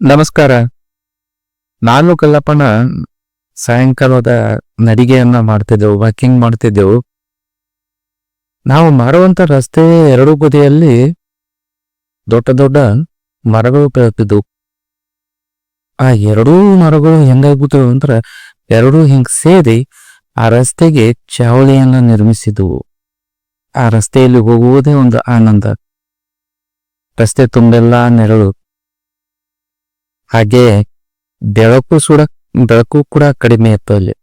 ನಮಸ್ಕಾರ. ನಾನು ಕಲ್ಲಪ್ಪನ ಸಾಯಂಕಾಲದ ನಡಿಗೆಯನ್ನ ಮಾಡ್ತಿದ್ದೆವು ವಾಕಿಂಗ್ ಮಾಡ್ತಿದ್ದೆವು. ನಾವು ಮಾರುವಂತ ರಸ್ತೆ ಎರಡು ಬದಿಯಲ್ಲಿ ದೊಡ್ಡ ದೊಡ್ಡ ಮರಗಳು ಬೆಳೆತಿದ್ವು ಆ ಎರಡೂ ಮರಗಳು ಹೆಂಗಾಗ್ಬಿಟ್ಟವು ಅಂದ್ರ, ಎರಡೂ ಹಿಂಗ್ ಸೇರಿ ಆ ರಸ್ತೆಗೆ ಚಾವಳಿಯನ್ನ ನಿರ್ಮಿಸಿದವು ಆ ರಸ್ತೆಯಲ್ಲಿ ಹೋಗುವುದೇ ಒಂದು ಆನಂದ. ರಸ್ತೆ ತುಂಬೆಲ್ಲ ನೆರಳು. ಹಾಗೆ ಬೆಳಕು ಸುಡ, ಬೆಳಕು ಕೂಡ ಕಡಿಮೆ ಇತ್ತು ಅಲ್ಲಿ.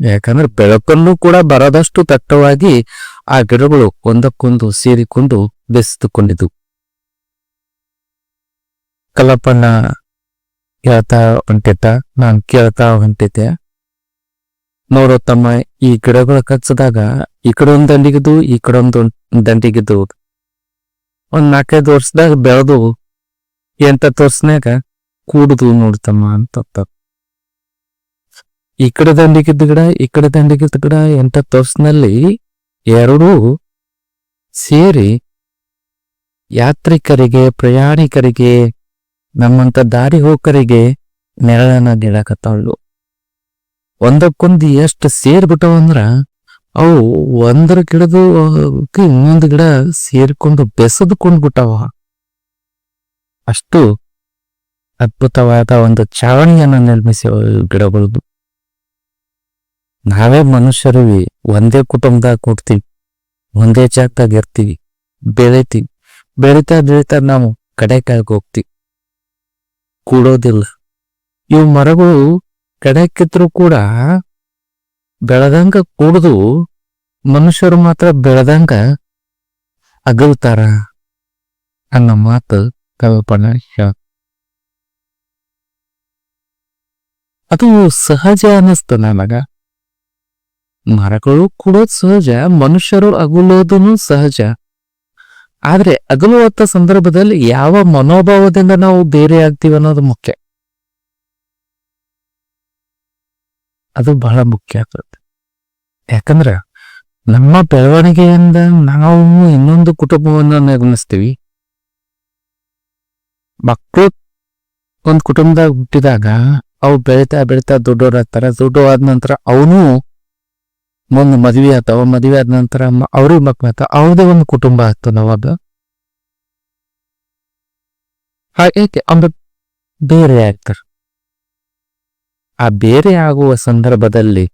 ಯಾಕಂದ್ರೆ ಬೆಳಕನ್ನು ಕೂಡ ಬರದಷ್ಟು ದಟ್ಟವಾಗಿ ಆ ಗಿಡಗಳು ಒಂದಕ್ಕೊಂದು ಸೇರಿಕೊಂಡು ಬೆಸೆದುಕೊಂಡಿದ್ವು. ಕಲ್ಲಪ್ಪಣ್ಣ ಕೇಳ್ತಾ ಹೊಂಟಿದ್ದ, ನಾನು ಕೇಳ್ತಾ ಹೊಂಟಿದ್ದೆ. ನೋಡು ತಮ್ಮ, ಈ ಗಿಡಗಳು ಕಚ್ಚಿದಾಗ ಈ ಕಡೆ ಒಂದು ದಂಡಿಗಿದ್ದು, ಈ ಕಡೆ ಒಂದು ದಂಡಿಗಿದ್ದು ಒಂದ್ ನಾಲ್ಕೈದು ವರ್ಷದಾಗ ಬೆಳೆದು ಎಂತ ತೋರ್ಸ್ನಾಗ ಕೂಡುದು ನೋಡ್ತಮ್ಮ ಅಂತ. ಈ ಕಡೆ ದಂಡಿಗಿದ್ದ ಗಿಡ, ಈ ಕಡೆ ದಂಡಿಗಿದ್ದ ಗಿಡ ಎಂತ ತೋರ್ಸ್ನಲ್ಲಿ ಎರಡೂ ಸೇರಿ ಯಾತ್ರಿಕರಿಗೆ, ಪ್ರಯಾಣಿಕರಿಗೆ, ನಮ್ಮಂತ ದಾರಿ ಹೋಕರಿಗೆ ನೆರಳನ್ನ ನೀಡಕತ್ತಾಳು ಒಂದಕ್ಕೊಂದು ಎಷ್ಟು ಸೇರ್ಬಿಟ್ಟವ ಅಂದ್ರ ಅವು ಒಂದರ ಗಿಡದ, ಇನ್ನೊಂದು ಗಿಡ ಸೇರ್ಕೊಂಡು ಬೆಸೆದುಕೊಂಡ್ ಬಿಟ್ಟವ ಅಷ್ಟು ಅದ್ಭುತವಾದ ಒಂದು ಚಾವಣಿಯನ್ನ ನಿರ್ಮಿಸಿ ಗಿಡಗಳದು ನಾವೇ ಮನುಷ್ಯರಿವಿ, ಒಂದೇ ಕುಟುಂಬದಾಗ ಕೊಡ್ತೀವಿ, ಒಂದೇ ಜಾಗದಾಗ ಇರ್ತೀವಿ, ಬೆಳಿತೀವಿ. ಬೆಳಿತಾ ಬೆಳಿತಾ ನಾವು ಕಡೆ ಕೆಳಗೆ ಹೋಗ್ತೀವಿ. ಕೂಡೋದಿಲ್ಲ. ಇವು ಮರಗಳು ಕಡೆಕ್ಕಿದ್ರು ಕೂಡ ಬೆಳೆದಂಗ ಕೂಡದು ಮನುಷ್ಯರು ಮಾತ್ರ ಬೆಳೆದಂಗ ಅಗಲ್ತಾರ ಅನ್ನೋ ಮಾತು ಅದು ಸಹಜ ಅನ್ನಿಸ್ತು ನನಗ. ಮರಗಳು ಕೂಡ ಸಹಜ, ಮನುಷ್ಯರು ಅಗುಲೋದನು ಸಹಜ. ಆದ್ರೆ ಅಗಲುವಂತ ಸಂದರ್ಭದಲ್ಲಿ ಯಾವ ಮನೋಭಾವದಿಂದ ನಾವು ಬೇರೆ ಆಗ್ತೀವಿ ಅನ್ನೋದು ಮುಖ್ಯ. ಅದು ಬಹಳ ಮುಖ್ಯ ಆಗ್ತದೆ. ಯಾಕಂದ್ರ ನಮ್ಮ ಬೆಳವಣಿಗೆಯಿಂದ ನಾವು ಇನ್ನೊಂದು ಕುಟುಂಬವನ್ನು ನಿರ್ಮಿಸ್ತೀವಿ. ಮಕ್ಕಳು ಒಂದ್ ಕುಟುಂಬದಾಗ ಹುಟ್ಟಿದಾಗ ಅವು ಬೆಳಿತಾ ಬೆಳಿತಾ ದೊಡ್ಡವರಾಗ್ತಾರ ದೊಡ್ಡವಾದ ನಂತರ ಅವನು ಮುಂದೆ ಮದ್ವೆ ಆತಾವ ಮದ್ವೆ ಆದ ನಂತರ ಅವ್ರಿಗೆ ಮಕ್ಳು ಆತ. ಅವ್ರದೇ ಒಂದು ಕುಟುಂಬ ಆಗ್ತದ ಅವಾಗ ಹಾಗೆ ಅಂಬ ಬೇರೆ ಆಗ್ತಾರ. ಆ ಬೇರೆ ಆಗುವ ಸಂದರ್ಭದಲ್ಲಿ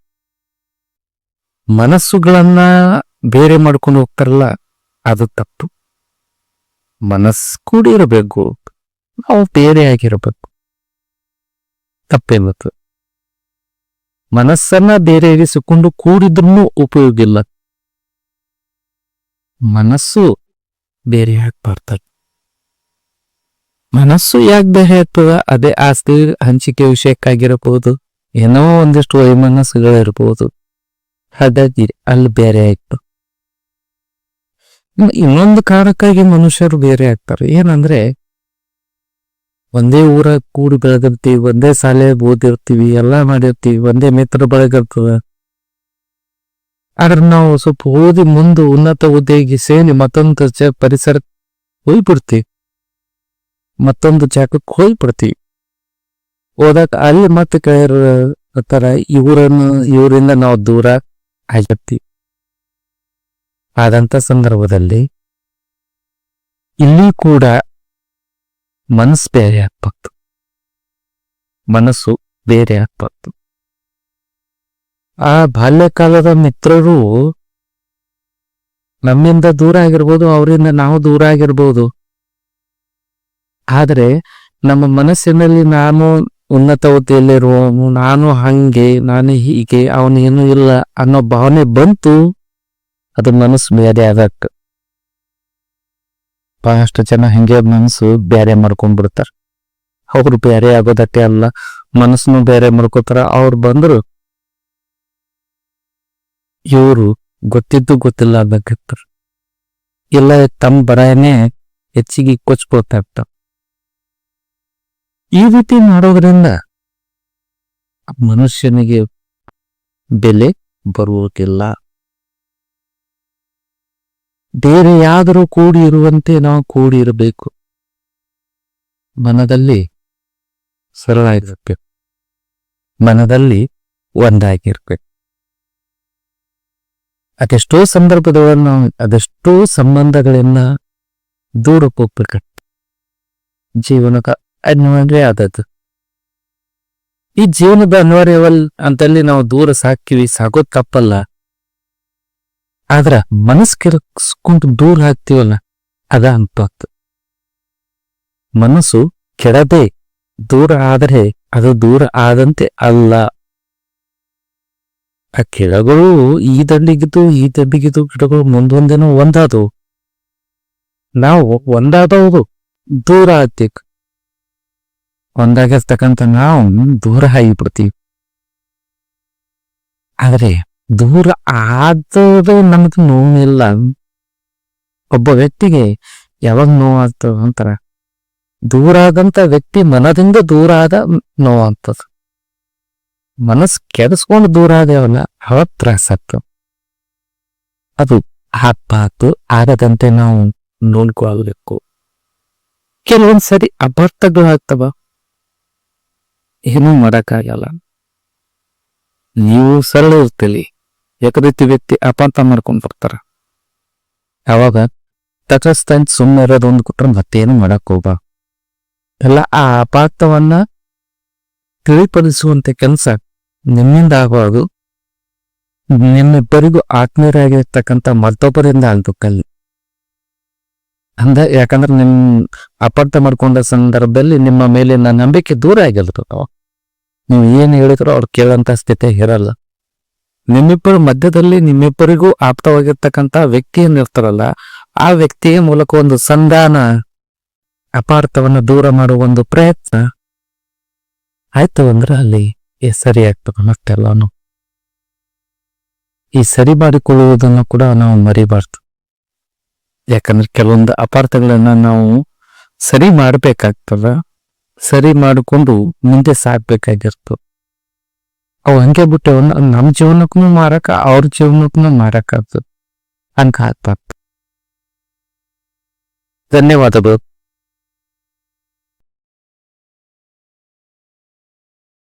ಮನಸ್ಸುಗಳನ್ನ ಬೇರೆ ಮಾಡ್ಕೊಂಡು ಹೋಗ್ತಾರಲ್ಲ, ಅದು ತಪ್ಪು. ಮನಸ್ಸು ಕೂಡ ಇರಬೇಕು. ನಾವು ಬೇರೆ ಆಗಿರಬೇಕು. ತಪ್ಪೇನತ್ತು ಮನಸ್ಸನ್ನ ಬೇರೆ ಇರಿಸಿಕೊಂಡು ಕೂಡಿದ್ರೂ ಉಪಯೋಗ ಇಲ್ಲ. ಮನಸ್ಸು ಬೇರೆ ಆಗ್ಬಾರ್ದ. ಮನಸ್ಸು ಯಾಕೆ ಬೇರೆ ಆಗ್ತದ? ಅದೇ ಆಸ್ತಿ ಹಂಚಿಕೆ ವಿಷಯಕ್ಕಾಗಿರಬಹುದು ಏನೋ ಒಂದಿಷ್ಟು ವೈಮನಸ್ಸುಗಳಿರ್ಬೋದು. ಹಾಗಾಗಿ ಅಲ್ಲಿ ಬೇರೆ ಆಯ್ತು ಇನ್ನು ಇನ್ನೊಂದು ಕಾರಣಕ್ಕಾಗಿ ಮನುಷ್ಯರು ಬೇರೆ ಆಗ್ತಾರೆ. ಏನಂದ್ರೆ ಒಂದೇ ಊರ ಕೂಡಿ ಬೆಳೆದಿರ್ತೀವಿ, ಒಂದೇ ಶಾಲೆ ಓದಿರ್ತೀವಿ, ಎಲ್ಲಾ ಮಾಡಿರ್ತೀವಿ, ಒಂದೇ ಮಿತ್ರ ಬಳಗಿರ್ತದ ಆದ್ರೆ ನಾವು ಸ್ವಲ್ಪ ಓದಿ ಮುಂದೆ ಉನ್ನತ ಹುದ್ದೆಗೆ ಸೇರಿ ಮತ್ತೊಂದು ಜ ಪರಿಸರ ಹೋಗ್ಬಿಡ್ತೀವಿ. ಮತ್ತೊಂದು ಜಾಗಕ್ಕೆ ಹೋಗ್ಬಿಡ್ತೀವಿ. ಹೋದಾಗ ಅಲ್ಲಿ ಮತ್ತೆ ಕೇಳಿರ್ತಾರ ತರ ಇವರನ್ನು ಇವರಿಂದ ನಾವು ದೂರ ಆಗಿರ್ತೀವಿ. ಆದಂತ ಸಂದರ್ಭದಲ್ಲಿ ಇಲ್ಲಿ ಕೂಡ ಮನಸ್ಸು ಬೇರೆ ಆಗ್ಬಾರ್ದು. ಮನಸ್ಸು ಬೇರೆ ಆಗ್ಬಾರ್ದು. ಆ ಬಾಲ್ಯಕಾಲದ ಮಿತ್ರರು ನಮ್ಮಿಂದ ದೂರ ಆಗಿರ್ಬೋದು, ಅವರಿಂದ ನಾವು ದೂರ ಆಗಿರ್ಬೋದು. ಆದರೆ ನಮ್ಮ ಮನಸ್ಸಿನಲ್ಲಿ ನಾನು ಉನ್ನತ ಹುದ್ದೆಯಲ್ಲಿರುವವನು, ನಾನು ಹಂಗೆ, ನಾನು ಹೀಗೆ, ಅವನೇನು ಇಲ್ಲ ಅನ್ನೋ ಭಾವನೆ ಬಂತು, ಅದು ಮನಸ್ಸು ಬೇರೆ ಆಗಕ್ಕ. ಬಹಳಷ್ಟು ಜನ ಹಿಂಗೆ ಮನಸ್ಸು ಬೇರೆ ಮಾಡ್ಕೊಂಡ್ಬಿಡ್ತಾರ. ಅವ್ರು ಬೇರೆ ಆಗೋದಕ್ಕೆ ಅಲ್ಲ, ಮನಸ್ಸನ್ನು ಬೇರೆ ಮಾಡ್ಕೋತಾರ. ಅವ್ರು ಬಂದ್ರು ಇವರು ಗೊತ್ತಿದ್ದು ಗೊತ್ತಿಲ್ಲ ಅದಕ್ಕಿರ್ತಾರ ಇಲ್ಲ, ತಮ್ಮ ಬರಾಯನೇ ಹೆಚ್ಚಿಗೆ ಕೊಚ್ಕೊಳ್ತಾ ಇರ್ತಾರ. ಈ ರೀತಿ ಮಾಡೋದ್ರಿಂದ ಮನುಷ್ಯನಿಗೆ ಬೆಲೆ ಬರುವುದಿಲ್ಲ ಬೇರೆ ಯಾದರೂ ಕೂಡಿ ಇರುವಂತೆ ನಾವು ಕೂಡಿರಬೇಕು. ಮನದಲ್ಲಿ ಸರಳಾಗಿರ್ಬೇಕು. ಮನದಲ್ಲಿ ಒಂದಾಗಿರ್ಬೇಕು. ಅದೆಷ್ಟೋ ಸಂದರ್ಭದೊಳಗೆ ನಾವು ಅದೆಷ್ಟೋ ಸಂಬಂಧಗಳನ್ನ ದೂರ ಹೋಗ್ಬೇಕು ಜೀವನಕ್ಕೆ ಅನಿವಾರ್ಯ ಆದದ್ದು. ಈ ಜೀವನದ ಅನಿವಾರ್ಯವಲ್ ಅಂತಲ್ಲಿ ನಾವು ದೂರ ಸಾಕಿವಿ ಸಾಕೋದು ತಪ್ಪಲ್ಲ. ಆದ್ರ ಮನಸ್ ಕೆರಸ್ಕೊಂಡು ದೂರ ಹಾಕ್ತಿವಲ್ಲ, ಅದ ಅಂತ ಮನಸ್ಸು ಕೆಡದೆ ದೂರ ಆದರೆ ಅದು ದೂರ ಆದಂತೆ ಅಲ್ಲ. ಆ ಗಿಡಗಳು ಈ ದಂಡಿಗಿದ್ದು ಈ ದಂಡಿಗಿದ್ದು ಗಿಡಗಳು ಮುಂದೊಂದೇನೋ ಒಂದಾದವು. ನಾವು ಒಂದಾದವು ದೂರ ಆಗ್ತೀವಿ ಒಂದಾಗಿರ್ತಕ್ಕಂಥ ನಾವು ದೂರ ಆಗಿಬಿಡ್ತೀವಿ. ಆದ್ರೆ ದೂರ ಆದದು ನಮಗೆ ನೋವಿಲ್ಲ. ಒಬ್ಬ ವ್ಯಕ್ತಿಗೆ ಯಾವಾಗ ನೋವಾಗ್ತದ ಅಂತಾರ. ದೂರ ಆದಂತ ವ್ಯಕ್ತಿ ಮನದಿಂದ ದೂರ ಆದ ನೋವಾಗ್ತದ. ಮನಸ್ ಕೆಡಿಸ್ಕೊಂಡು ದೂರ ಆದೇವಲ್ಲ ಅವತ್ ತ್ರಾಸಾಗ್ತವ ಅದು ಆಗ್ಬಾರ್ದು ಆಗದಂತೆ ನಾವು ನೋಡ್ಕೊಳ್ಬೇಕು. ಕೆಲವೊಂದ್ ಸರಿ ಅಪಾರ್ಥಗಳಾಗ್ತವ ಏನೂ ಮಾಡಕ್ಕಾಗಲ್ಲ. ನೀವು ಸರಳ ಇರ್ತೀರಿ. ಏಕರೀತಿ ವ್ಯಕ್ತಿ ಅಪಾಂತ ಮಾಡ್ಕೊಂಡು ಬರ್ತಾರ. ಅವಾಗ ತಟಸ್ಥ ಅಂತ ಸುಮ್ಮನೆ ಇರೋದೊಂದು ಕೊಟ್ರೆ ಮತ್ತೇನು ಮಾಡಕ್ ಹೋಗ ಎಲ್ಲ ಆ ಅಪಾತವನ್ನ ತಿಳಿಪಡಿಸುವಂತ ಕೆಲಸ ನಿಮ್ಮಿಂದ ಆಗಬಾರ್ದು. ನಿಮ್ಮಿಬ್ಬರಿಗೂ ಆತ್ಮೀಯರಾಗಿರ್ತಕ್ಕಂಥ ಮತ್ತೊಬ್ಬರಿಂದ ಆಗ್ಬೇಕಲ್ಲಿ. ಅಂದ ಯಾಕಂದ್ರೆ ನಿಮ್ ಅಪಾರ್ಥ ಮಾಡ್ಕೊಂಡ ಸಂದರ್ಭದಲ್ಲಿ ನಿಮ್ಮ ಮೇಲಿನ ನಂಬಿಕೆ ದೂರ ಆಗಿರ್ತದ? ನೀವು ಏನ್ ಹೇಳಿದ್ರು ಅವ್ರು ಕೇಳಂತ ಸ್ಥಿತಿ ಇರಲ್ಲ. ನಿಮ್ಮಿಬ್ಬರ ಮಧ್ಯದಲ್ಲಿ ನಿಮ್ಮಿಬ್ಬರಿಗೂ ಆಪ್ತವಾಗಿರ್ತಕ್ಕಂಥ ವ್ಯಕ್ತಿ ಏನಿರ್ತಾರಲ್ಲ, ಆ ವ್ಯಕ್ತಿಯ ಮೂಲಕ ಒಂದು ಸಂಧಾನ, ಅಪಾರ್ಥವನ್ನು ದೂರ ಮಾಡುವ ಒಂದು ಪ್ರಯತ್ನ. ಆಯ್ತು ಅಂದ್ರೆ ಅಲ್ಲಿ ಸರಿ ಆಗ್ತದೆ ಮತ್ತೆಲ್ಲಾನು ಈ ಸರಿ ಮಾಡಿಕೊಳ್ಳುವುದನ್ನು ಕೂಡ ನಾವು ಮರಿಬಾರ್ದು. ಯಾಕಂದ್ರೆ ಕೆಲವೊಂದು ಅಪಾರ್ಥಗಳನ್ನ ನಾವು ಸರಿ ಮಾಡ್ಬೇಕಾಗ್ತದ. ಸರಿ ಮಾಡಿಕೊಂಡು ಮುಂದೆ ಸಾಗ್ಬೇಕಾಗಿರ್ತು ಅವು ಹಂಗೆ ಬಿಟ್ಟೆವು ನಮ್ಮ ಜೀವನಕ್ಕೂ ಮಾರಕ ಅವ್ರ ಜೀವನಕ್ಕೂ ಮಾರಕ ಆಗ್ತದೆ. ಹಂಗ ಆಗ್ಬಾರ್ದು ಧನ್ಯವಾದಗಳು.